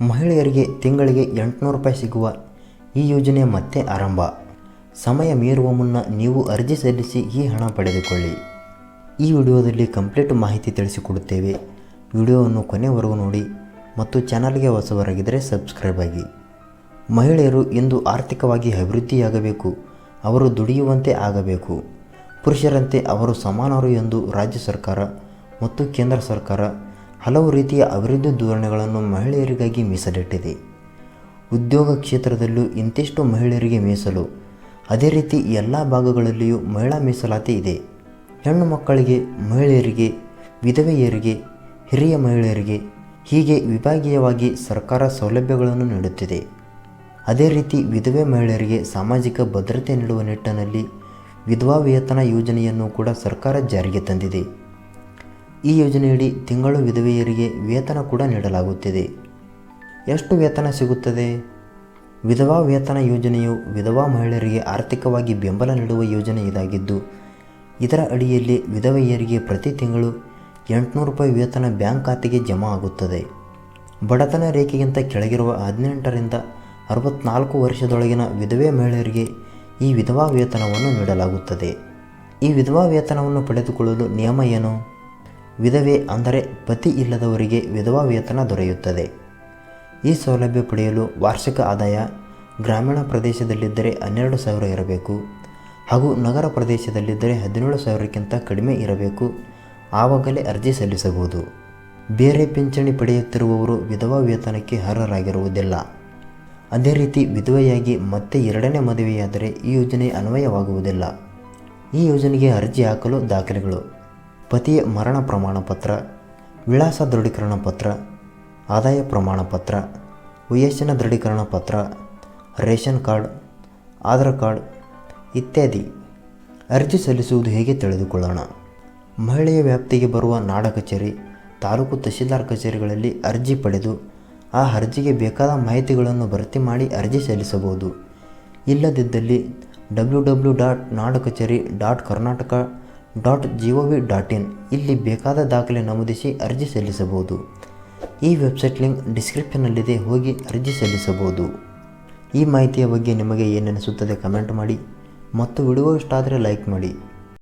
ಮಹಿಳೆಯರಿಗೆ ತಿಂಗಳಿಗೆ ಎಂಟುನೂರು ರೂಪಾಯಿ ಸಿಗುವ ಈ ಯೋಜನೆ ಮತ್ತೆ ಆರಂಭ. ಸಮಯ ಮೀರುವ ಮುನ್ನ ನೀವು ಅರ್ಜಿ ಸಲ್ಲಿಸಿ ಈ ಹಣ ಪಡೆದುಕೊಳ್ಳಿ. ಈ ವಿಡಿಯೋದಲ್ಲಿ ಕಂಪ್ಲೀಟ್ ಮಾಹಿತಿ ತಿಳಿಸಿಕೊಡುತ್ತೇವೆ. ವಿಡಿಯೋವನ್ನು ಕೊನೆವರೆಗೂ ನೋಡಿ ಮತ್ತು ಚಾನಲ್ಗೆ ಹೊಸವರಾಗಿದ್ದರೆ ಸಬ್ಸ್ಕ್ರೈಬ್ ಆಗಿ. ಮಹಿಳೆಯರು ಇಂದು ಆರ್ಥಿಕವಾಗಿ ಅಭಿವೃದ್ಧಿಯಾಗಬೇಕು, ಅವರು ದುಡಿಯುವಂತೆ ಆಗಬೇಕು. ಪುರುಷರಂತೆ ಅವರು ಸಮಾನರು ಎಂದು ರಾಜ್ಯ ಸರ್ಕಾರ ಮತ್ತು ಕೇಂದ್ರ ಸರ್ಕಾರ ಹಲವು ರೀತಿಯ ಅಭಿವೃದ್ಧಿ ಧೋರಣೆಗಳನ್ನು ಮಹಿಳೆಯರಿಗಾಗಿ ಮೀಸಲಿಟ್ಟಿದೆ. ಉದ್ಯೋಗ ಕ್ಷೇತ್ರದಲ್ಲೂ ಇಂತಿಷ್ಟು ಮಹಿಳೆಯರಿಗೆ ಮೀಸಲು. ಅದೇ ರೀತಿ ಎಲ್ಲ ಭಾಗಗಳಲ್ಲಿಯೂ ಮಹಿಳಾ ಮೀಸಲಾತಿ ಇದೆ. ಹೆಣ್ಣು ಮಕ್ಕಳಿಗೆ, ಮಹಿಳೆಯರಿಗೆ, ವಿಧವೆಯರಿಗೆ, ಹಿರಿಯ ಮಹಿಳೆಯರಿಗೆ ಹೀಗೆ ವಿಭಾಗೀಯವಾಗಿ ಸರ್ಕಾರ ಸೌಲಭ್ಯಗಳನ್ನು ನೀಡುತ್ತಿದೆ. ಅದೇ ರೀತಿ ವಿಧವೆ ಮಹಿಳೆಯರಿಗೆ ಸಾಮಾಜಿಕ ಭದ್ರತೆ ನೀಡುವ ನಿಟ್ಟಿನಲ್ಲಿ ವಿಧವಾ ವೇತನ ಯೋಜನೆಯನ್ನು ಕೂಡ ಸರ್ಕಾರ ಜಾರಿಗೆ ತಂದಿದೆ. ಈ ಯೋಜನೆಯಡಿ ತಿಂಗಳು ವಿಧವೆಯರಿಗೆ ವೇತನ ಕೂಡ ನೀಡಲಾಗುತ್ತಿದೆ. ಎಷ್ಟು ವೇತನ ಸಿಗುತ್ತದೆ? ವಿಧವಾ ವೇತನ ಯೋಜನೆಯು ವಿಧವಾ ಮಹಿಳೆಯರಿಗೆ ಆರ್ಥಿಕವಾಗಿ ಬೆಂಬಲ ನೀಡುವ ಯೋಜನೆ ಇದಾಗಿದ್ದು, ಇದರ ಅಡಿಯಲ್ಲಿ ವಿಧವೆಯರಿಗೆ ಪ್ರತಿ ತಿಂಗಳು ಎಂಟುನೂರು ರೂಪಾಯಿ ವೇತನ ಬ್ಯಾಂಕ್ ಖಾತೆಗೆ ಜಮಾ ಆಗುತ್ತದೆ. ಬಡತನ ರೇಖೆಗಿಂತ ಕೆಳಗಿರುವ ಹದಿನೆಂಟರಿಂದ ಅರವತ್ನಾಲ್ಕು ವರ್ಷದೊಳಗಿನ ವಿಧವೆ ಮಹಿಳೆಯರಿಗೆ ಈ ವಿಧವಾ ವೇತನವನ್ನು ನೀಡಲಾಗುತ್ತದೆ. ಈ ವಿಧವಾ ವೇತನವನ್ನು ಪಡೆದುಕೊಳ್ಳಲು ನಿಯಮ ಏನು? ವಿಧವೆ ಅಂದರೆ ಪತಿ ಇಲ್ಲದವರಿಗೆ ವಿಧವಾ ವೇತನ ದೊರೆಯುತ್ತದೆ. ಈ ಸೌಲಭ್ಯ ಪಡೆಯಲು ವಾರ್ಷಿಕ ಆದಾಯ ಗ್ರಾಮೀಣ ಪ್ರದೇಶದಲ್ಲಿದ್ದರೆ ಹನ್ನೆರಡು ಸಾವಿರ ಇರಬೇಕು. ಹಾಗೂ ನಗರ ಪ್ರದೇಶದಲ್ಲಿದ್ದರೆ ಹದಿನೇಳು ಸಾವಿರಕ್ಕಿಂತ ಕಡಿಮೆ ಇರಬೇಕು. ಆವಾಗಲೇ ಅರ್ಜಿ ಸಲ್ಲಿಸಬಹುದು. ಬೇರೆ ಪಿಂಚಣಿ ಪಡೆಯುತ್ತಿರುವವರು ವಿಧವಾ ವೇತನಕ್ಕೆ ಅರ್ಹರಾಗಿರುವುದಿಲ್ಲ. ಅದೇ ರೀತಿ ವಿಧವೆಯಾಗಿ ಮತ್ತೆ ಎರಡನೇ ಮದುವೆಯಾದರೆ ಈ ಯೋಜನೆ ಅನ್ವಯವಾಗುವುದಿಲ್ಲ. ಈ ಯೋಜನೆಗೆ ಅರ್ಜಿ ಹಾಕಲು ದಾಖಲೆಗಳು. ಪತಿಯ ಮರಣ ಪ್ರಮಾಣ ಪತ್ರ, ವಿಳಾಸ ದೃಢೀಕರಣ ಪತ್ರ, ಆದಾಯ ಪ್ರಮಾಣ ಪತ್ರ ವಯಸ್ಸಿನ ದೃಢೀಕರಣ ಪತ್ರ, ರೇಷನ್ ಕಾರ್ಡ್, ಆಧಾರ್ ಕಾರ್ಡ್ ಇತ್ಯಾದಿ ಅರ್ಜಿ ಸಲ್ಲಿಸುವುದು ಹೇಗೆ ತಿಳಿದುಕೊಳ್ಳೋಣ? ಮಹಿಳೆಯ ವ್ಯಾಪ್ತಿಗೆ ಬರುವ ನಾಡ ಕಚೇರಿ, ತಾಲೂಕು ತಹಶೀಲ್ದಾರ್ ಕಚೇರಿಗಳಲ್ಲಿ ಅರ್ಜಿ ಪಡೆದು ಆ ಅರ್ಜಿಗೆ ಬೇಕಾದ ಮಾಹಿತಿಗಳನ್ನು ಭರ್ತಿ ಮಾಡಿ ಅರ್ಜಿ ಸಲ್ಲಿಸಬಹುದು. ಇಲ್ಲದಿದ್ದಲ್ಲಿ W W dot Nada Kacheri dot Karnataka dot G O V dot in ಇಲ್ಲಿ ಬೇಕಾದ ದಾಖಲೆ ನಮೂದಿಸಿ ಅರ್ಜಿ ಸಲ್ಲಿಸಬಹುದು. ಈ ವೆಬ್ಸೈಟ್ ಲಿಂಕ್ ಡಿಸ್ಕ್ರಿಪ್ಷನ್ನಲ್ಲಿದೆ, ಹೋಗಿ ಅರ್ಜಿ ಸಲ್ಲಿಸಬಹುದು. ಈ ಮಾಹಿತಿಯ ಬಗ್ಗೆ ನಿಮಗೆ ಏನೆನಿಸುತ್ತದೆ ಕಮೆಂಟ್ ಮಾಡಿ. ಮತ್ತು ವಿಡಿಯೋ ಇಷ್ಟ ಆದರೆ ಲೈಕ್ ಮಾಡಿ.